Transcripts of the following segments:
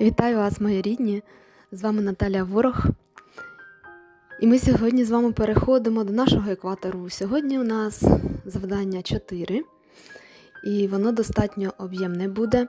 Вітаю вас, мої рідні! З вами Наталя Ворог. І ми сьогодні з вами переходимо до нашого екватору. Сьогодні у нас завдання 4, і воно достатньо об'ємне буде,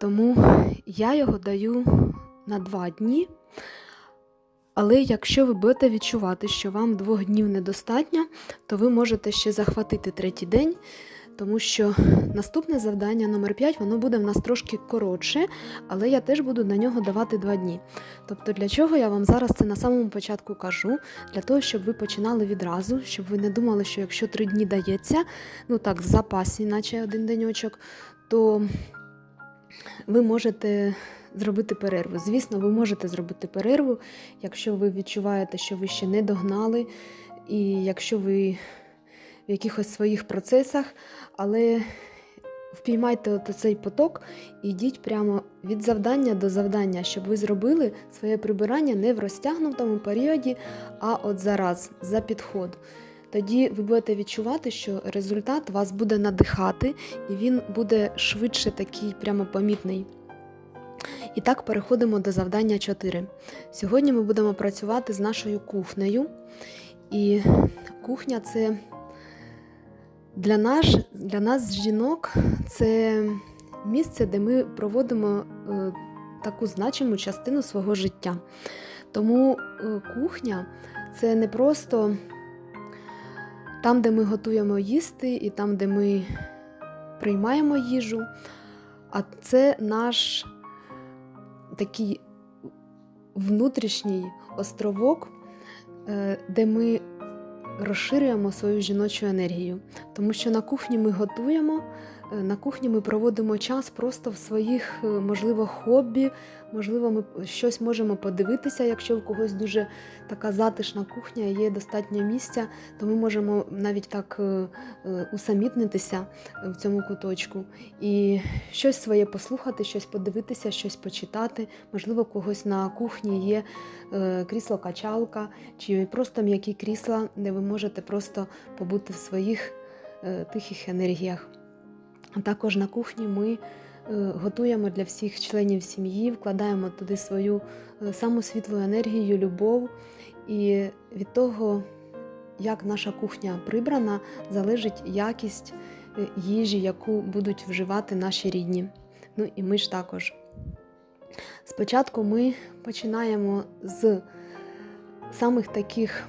тому я його даю на 2 дні. Але якщо ви будете відчувати, що вам двох днів недостатньо, то ви можете ще захватити третій день, тому що наступне завдання номер 5 воно буде в нас трошки коротше, але я теж буду на нього давати 2 дні. Тобто, для чого я вам зараз це на самому початку кажу? Для того, щоб ви починали відразу, щоб ви не думали, що якщо 3 дні дається, ну так, в запасі, наче один деньочок, то ви можете зробити перерву. Звісно, ви можете зробити перерву, якщо ви відчуваєте, що ви ще не догнали, і якщо ви в якихось своїх процесах, але впіймайте цей поток і йдіть прямо від завдання до завдання, щоб ви зробили своє прибирання не в розтягнутому періоді, а от зараз, за підход. Тоді ви будете відчувати, що результат вас буде надихати, і він буде швидше такий прямо помітний. І так переходимо до завдання 4. Сьогодні ми будемо працювати з нашою кухнею. І кухня це для нас, для нас, жінок, це місце, де ми проводимо е, таку значиму частину свого життя. Тому е, кухня це не просто там, де ми готуємо їсти, і там, де ми приймаємо їжу, а це наш такий внутрішній островок, е, де ми розширюємо свою жіночу енергію. Тому що на кухні ми готуємо, на кухні ми проводимо час просто в своїх, е, можливо, хобі, можливо, ми щось можемо подивитися, якщо у когось дуже така затишна кухня, є достатньо місця, то ми можемо навіть так е, усамітнитися в цьому куточку і щось своє послухати, щось подивитися, щось почитати. Можливо, у когось на кухні є крісло-качалка чи просто м'які крісла, де ви можете просто побути в своїх тихих енергіях. Також на кухні ми готуємо для всіх членів сім'ї, вкладаємо туди свою саму світлу енергію, любов. І від того, як наша кухня прибрана, залежить якість їжі, яку будуть вживати наші рідні. Ну і ми ж також. Спочатку ми починаємо з самих таких,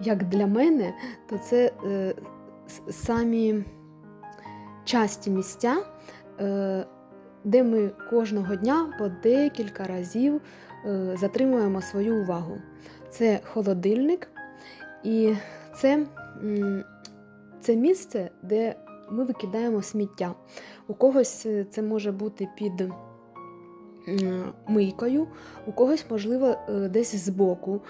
як для мене, то це самі часті місця, де ми кожного дня по декілька разів затримуємо свою увагу. Це холодильник, і це, це місце, де ми викидаємо сміття. У когось це може бути під мийкою, у когось, можливо, десь збоку.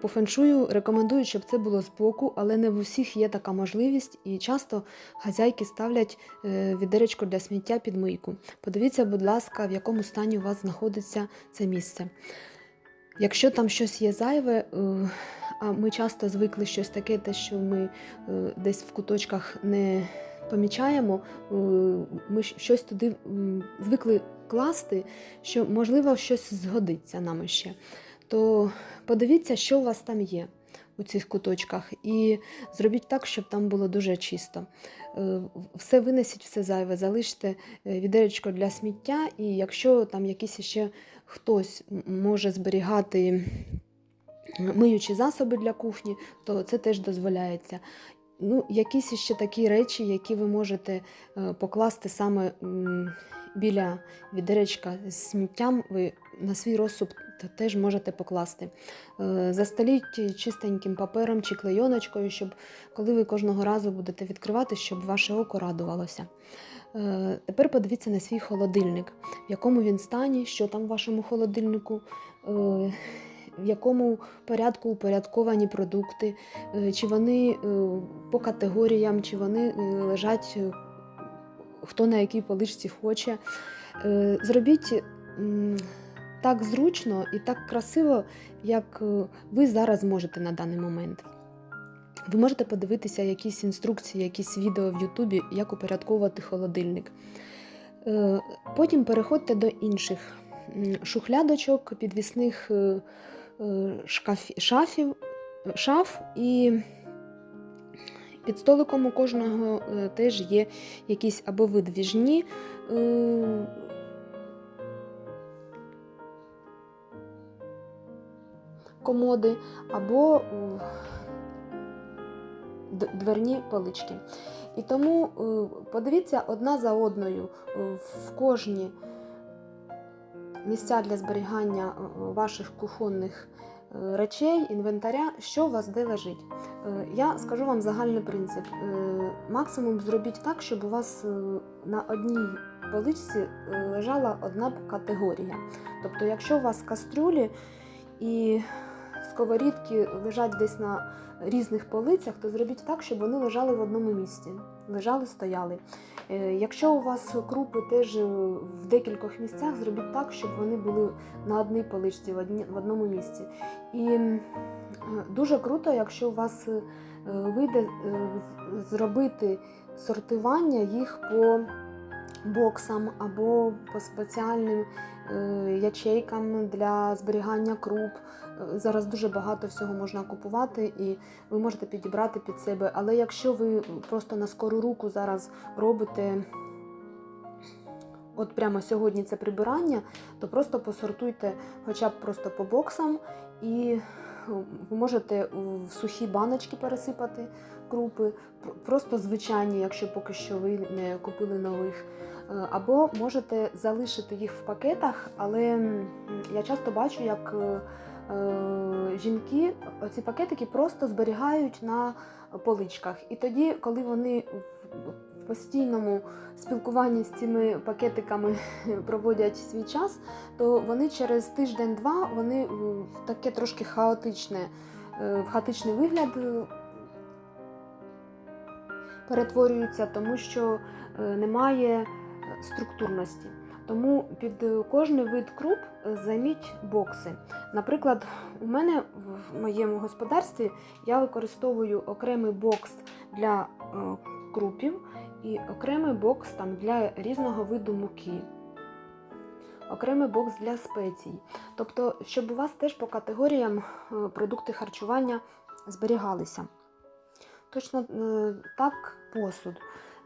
По феншую рекомендую, щоб це було збоку, але не в усіх є така можливість, і часто хазяйки ставлять відеречко для сміття під мийку. Подивіться, будь ласка, в якому стані у вас знаходиться це місце. Якщо там щось є зайве, а ми часто звикли щось таке, те, що ми десь в куточках не помічаємо, ми щось туди звикли класти, що, можливо, щось згодиться нам ще. То подивіться, що у вас там є у цих куточках, і зробіть так, щоб там було дуже чисто. Все винесіть, все зайве, залиште відеречко для сміття, і якщо там якийсь ще хтось може зберігати миючі засоби для кухні, то це теж дозволяється. Ну, Якісь ще такі речі, які ви можете покласти саме біля відеречка з сміттям, ви на свій розсуд теж можете покласти. Застеліть чистеньким папером чи клейоночкою, щоб коли ви кожного разу будете відкривати, щоб ваше око радувалося. Тепер подивіться на свій холодильник, в якому він стані, що там в вашому холодильнику в якому порядку упорядковані продукти, чи вони по категоріям, чи вони лежать хто на якій поличці хоче. Зробіть так зручно і так красиво, як ви зараз можете на даний момент. Ви можете подивитися якісь інструкції, якісь відео в Ютубі, як упорядковувати холодильник. Е, Потім переходьте до інших шухлядочок, підвісних е, е, шкаф, шафів, шаф і під столиком у кожного е, теж є якісь або видвіжні. е, Комоди або е, дверні полички. І тому подивіться одна за одною в кожні місця для зберігання е, ваших кухонних е, речей, інвентаря, що у вас де лежить. Е, Я скажу вам загальний принцип. Е, Максимум зробіть так, щоб у вас е, на одній поличці е, лежала одна категорія. Тобто, якщо у вас кастрюлі і сковорідки лежать десь на різних полицях, то зробіть так, щоб вони лежали в одному місці. Лежали, стояли. Е, Якщо у вас крупи теж в декількох місцях, зробіть так, щоб вони були на одній поличці, в, одному місці. І е, дуже круто, якщо у вас е, вийде зробити сортування їх по боксам або по спеціальним е, ячейкам для зберігання круп. Е, Зараз дуже багато всього можна купувати, і ви можете підібрати під себе. Але якщо ви просто на скору руку зараз робите, от прямо сьогодні це прибирання, то просто посортуйте хоча б просто по боксам, і е, ви можете в сухі баночки пересипати крупи, просто звичайні, якщо поки що ви не купили нових. Е, Або можете залишити їх в пакетах, але я часто бачу, як е, е, жінки ці пакетики просто зберігають на поличках. І тоді, коли вони в- постійному спілкуванні з цими пакетиками проводять свій час, то вони через тиждень-два вони в таке трошки хаотичне, в хаотичний вигляд перетворюються, тому що немає структурності. Тому під е, кожний вид круп е, займіть бокси. Наприклад, у мене в моєму господарстві я використовую окремий бокс для е, крупів і окремий бокс там для різного виду муки. Окремий бокс для спецій. Тобто, щоб у вас теж по категоріям продукти харчування зберігалися. Точно так посуд.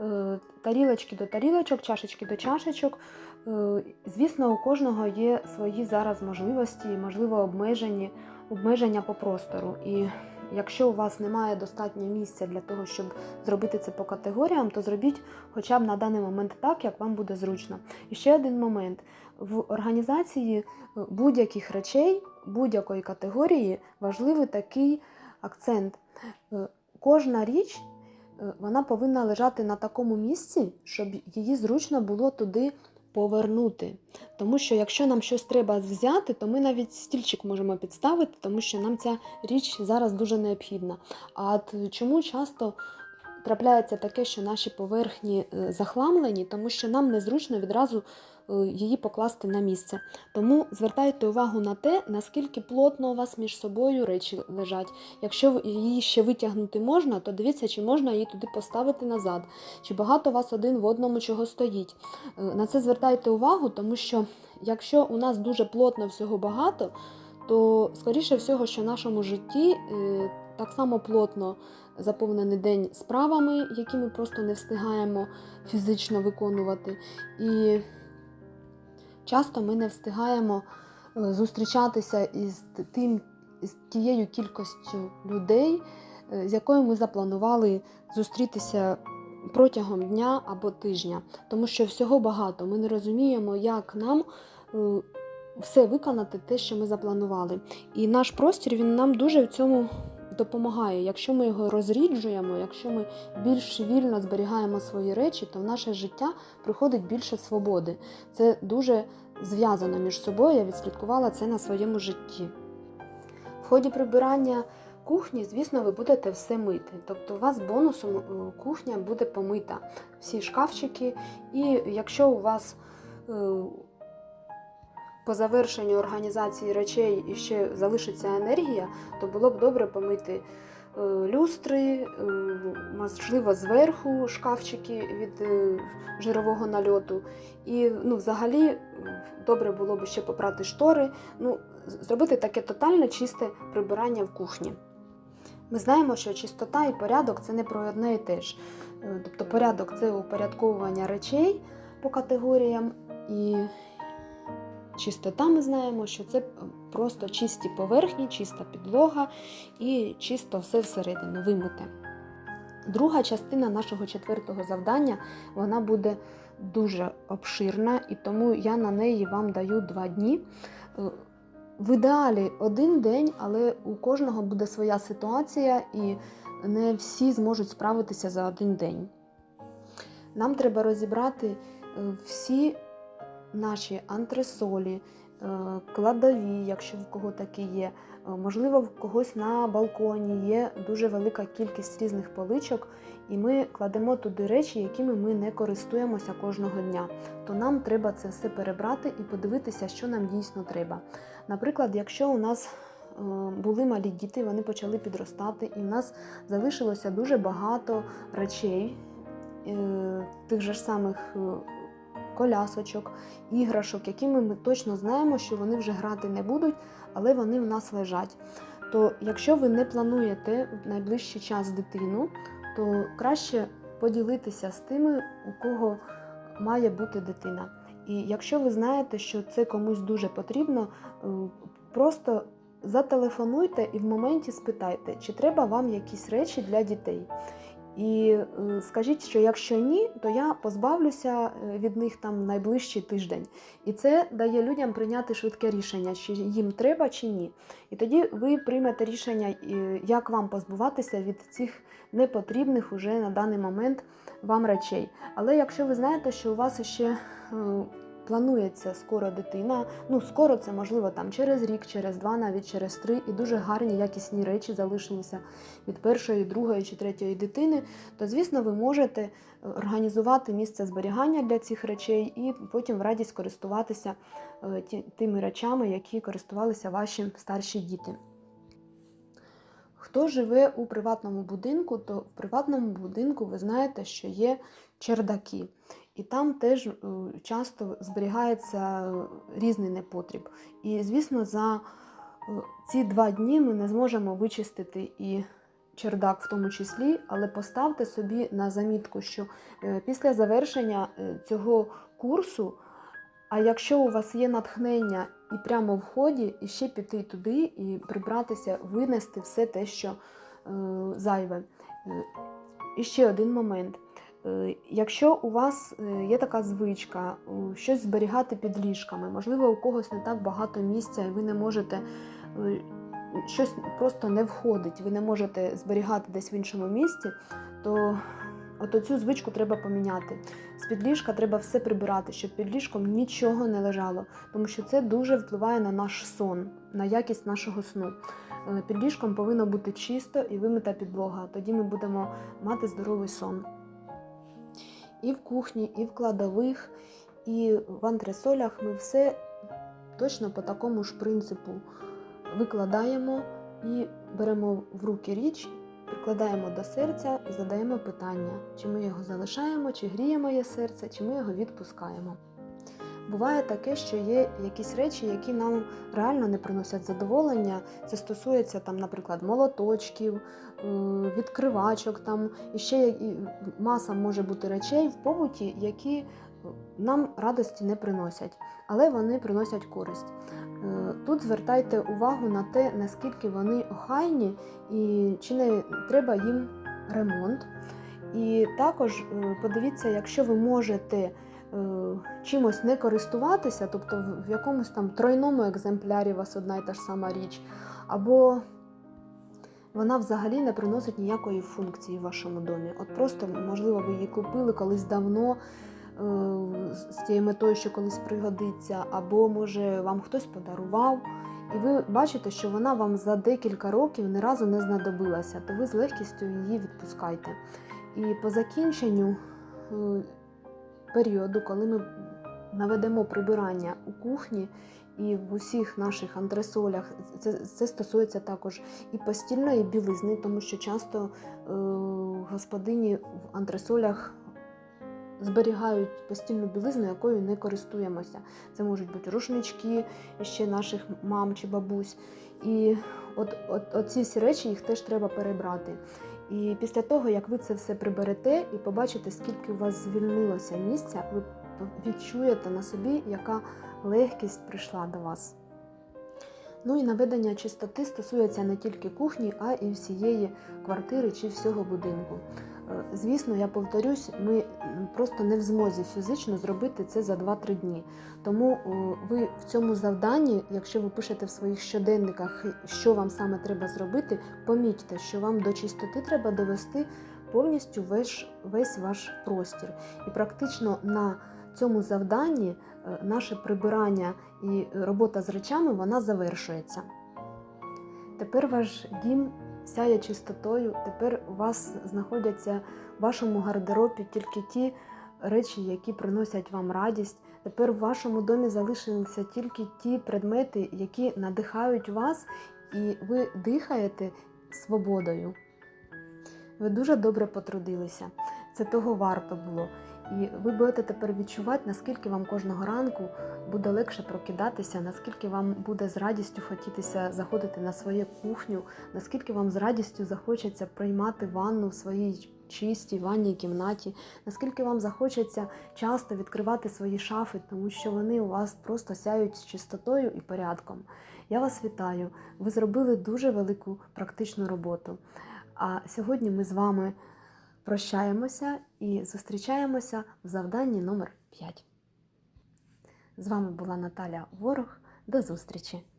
Е, Тарілочки до тарілочок, чашечки до чашечок. Е, Звісно, у кожного є свої зараз можливості, можливо, обмежені, обмеження по простору. І якщо у вас немає достатньо місця для того, щоб зробити це по категоріям, то зробіть хоча б на даний момент так, як вам буде зручно. І ще один момент: в організації е, будь-яких речей, будь-якої категорії важливий такий акцент. Кожна річ вона повинна лежати на такому місці, щоб її зручно було туди повернути. Тому що якщо нам щось треба взяти, то ми навіть стільчик можемо підставити, тому що нам ця річ зараз дуже необхідна. А чому часто трапляється таке, що наші поверхні е, захламлені, тому що нам незручно відразу е, її покласти на місце. Тому звертайте увагу на те, наскільки плотно у вас між собою речі лежать. Якщо її ще витягнути можна, то дивіться, чи можна її туди поставити назад, чи багато у вас один в одному чого стоїть. Е, На це звертайте увагу, тому що якщо у нас дуже плотно всього багато, то скоріше всього, що в нашому житті так само плотно заповнений день справами, які ми просто не встигаємо фізично виконувати. І часто ми не встигаємо е, зустрічатися із тим, з тією кількістю людей, е, з якою ми запланували зустрітися протягом дня або тижня, тому що всього багато. Ми не розуміємо, як нам е, все виконати те, що ми запланували. І наш простір він нам дуже в цьому допомагає. Якщо ми його розріджуємо, якщо ми більш вільно зберігаємо свої речі, то в наше життя приходить більше свободи. Це дуже зв'язано між собою. Я відслідкувала це на своєму житті. В ході прибирання кухні, звісно, ви будете все мити. Тобто у вас бонусом е, кухня буде помита, всі шкафчики. І якщо у вас е, по завершенню організації речей і ще залишиться енергія, то було б добре помити е, люстри, е, можливо, зверху шкафчики від е, жирового нальоту. І ну, взагалі добре було б ще попрати штори, ну, зробити таке тотальне чисте прибирання в кухні. Ми знаємо, що чистота і порядок це не про одне і те ж. Тобто порядок це упорядковування речей по категоріям, і чистота ми знаємо, що це просто чисті поверхні, чиста підлога і чисто все всередину вимите. Друга частина нашого четвертого завдання вона буде дуже обширна, і тому я на неї вам даю два дні. Е, В ідеалі один день, але у кожного буде своя ситуація, і не всі зможуть справитися за один день. Нам треба розібрати е, всі наші антресолі, е, кладові, якщо в кого такі є. Е, Можливо, в когось на балконі є дуже велика кількість різних поличок, і ми кладемо туди речі, якими ми не користуємося кожного дня. То нам треба це все перебрати і подивитися, що нам дійсно треба. Наприклад, якщо у нас е, були малі діти, вони почали підростати, і в нас залишилося дуже багато речей, тих же самих колясочок, іграшок, якими ми точно знаємо, що вони вже грати не будуть, але вони в нас лежать. То якщо ви не плануєте в найближчий час дитину, то краще поділитися з тими, у кого має бути дитина. І якщо ви знаєте, що це комусь дуже потрібно, е, просто зателефонуйте і в моменті спитайте, чи треба вам якісь речі для дітей. І е, скажіть, що якщо ні, то я позбавлюся е, від них там найближчий тиждень. І це дає людям прийняти швидке рішення, чи їм треба, чи ні. І тоді ви приймете рішення, е, як вам позбуватися від цих непотрібних уже на даний момент вам речей. Але якщо ви знаєте, що у вас ще планується скоро дитина, ну скоро це можливо там через рік, через два, навіть через три, і дуже гарні якісні речі залишилися від першої, другої чи третьої дитини, то звісно ви можете е, організувати місце зберігання для цих речей і потім в радість користуватися е, тими речами, які користувалися ваші старші діти. Хто живе у приватному будинку, то в приватному будинку ви знаєте, що є чердаки. І там теж е, часто зберігається е, різний непотріб. І, звісно, за е, ці два дні ми не зможемо вичистити і чердак в тому числі, але поставте собі на замітку, що після завершення цього курсу, а якщо у вас є натхнення і прямо в ході, і ще піти туди і прибратися, винести все те, що зайве. І ще один момент. Е, Якщо у вас е, є така звичка е, щось зберігати під ліжками, можливо, у когось не так багато місця, і ви не можете щось просто не входить, ви не можете зберігати десь в іншому місці, то от цю звичку треба поміняти. З під ліжка треба все прибирати, щоб під ліжком нічого не лежало, тому що це дуже впливає на наш сон, на якість нашого сну. Під ліжком повинно бути чисто і вимита підлога. Тоді ми будемо мати здоровий сон. І в кухні, і в кладових, і в антресолях ми все точно по такому ж принципу викладаємо і беремо в руки річ, прикладаємо до серця і задаємо питання, чи ми його залишаємо, чи гріє моє серце, чи ми його відпускаємо. Буває таке, що є якісь речі, які нам реально не приносять задоволення. Це стосується там, наприклад, молоточків, е, відкривачок, там і ще маса може бути речей в побуті, які нам радості не приносять, але вони приносять користь. Е, Тут звертайте увагу на те, наскільки вони охайні і чи не треба їм ремонт. І також е, подивіться, якщо ви можете чимось не користуватися, тобто в- якомусь там тройному екземплярі у вас одна і та ж сама річ, або вона взагалі не приносить ніякої функції в вашому домі. От просто, можливо, ви її купили колись давно е, з- з тією метою, що колись пригодиться, або може вам хтось подарував. І ви бачите, що вона вам за декілька років ні разу не знадобилася, то ви з легкістю її відпускайте. І по закінченню е, періоду, коли ми наведемо прибирання у кухні і в усіх наших антресолях. Це, це стосується також і постільної білизни, тому що часто е, господині в антресолях зберігають постільну білизну, якою не користуємося. Це можуть бути рушнички ще наших мам чи бабусь. І от, от, от ці всі речі їх теж треба перебрати. І після того, як ви це все приберете і побачите, скільки у вас звільнилося місця, ви відчуєте на собі, яка легкість прийшла до вас. Ну і наведення чистоти стосується не тільки кухні, а і всієї квартири чи всього будинку. Е, Звісно, я повторюсь, ми просто не в змозі фізично зробити це за 2-3 дні. Тому ви в цьому завданні, якщо ви пишете в своїх щоденниках, що вам саме треба зробити, помітьте, що вам до чистоти треба довести повністю весь, весь ваш простір. І практично на цьому завданні е, наше прибирання і робота з речами вона завершується. Тепер ваш дім сяє чистотою, тепер у вас знаходяться в вашому гардеробі тільки ті речі, які приносять вам радість. Тепер в вашому домі залишилися тільки ті предмети, які надихають вас, і ви дихаєте свободою. Ви дуже добре потрудилися. Це того варто було. І ви будете тепер відчувати, наскільки вам кожного ранку буде легше прокидатися, наскільки вам буде з радістю хотітися заходити на свою кухню, наскільки вам з радістю захочеться приймати ванну в своїй чистій ванній кімнаті, наскільки вам захочеться часто відкривати свої шафи, тому що вони у вас просто сяють з чистотою і порядком. Я вас вітаю! Ви зробили дуже велику практичну роботу. А сьогодні ми з вами прощаємося і зустрічаємося в завданні номер 5. З вами була Наталя Ворог. До зустрічі!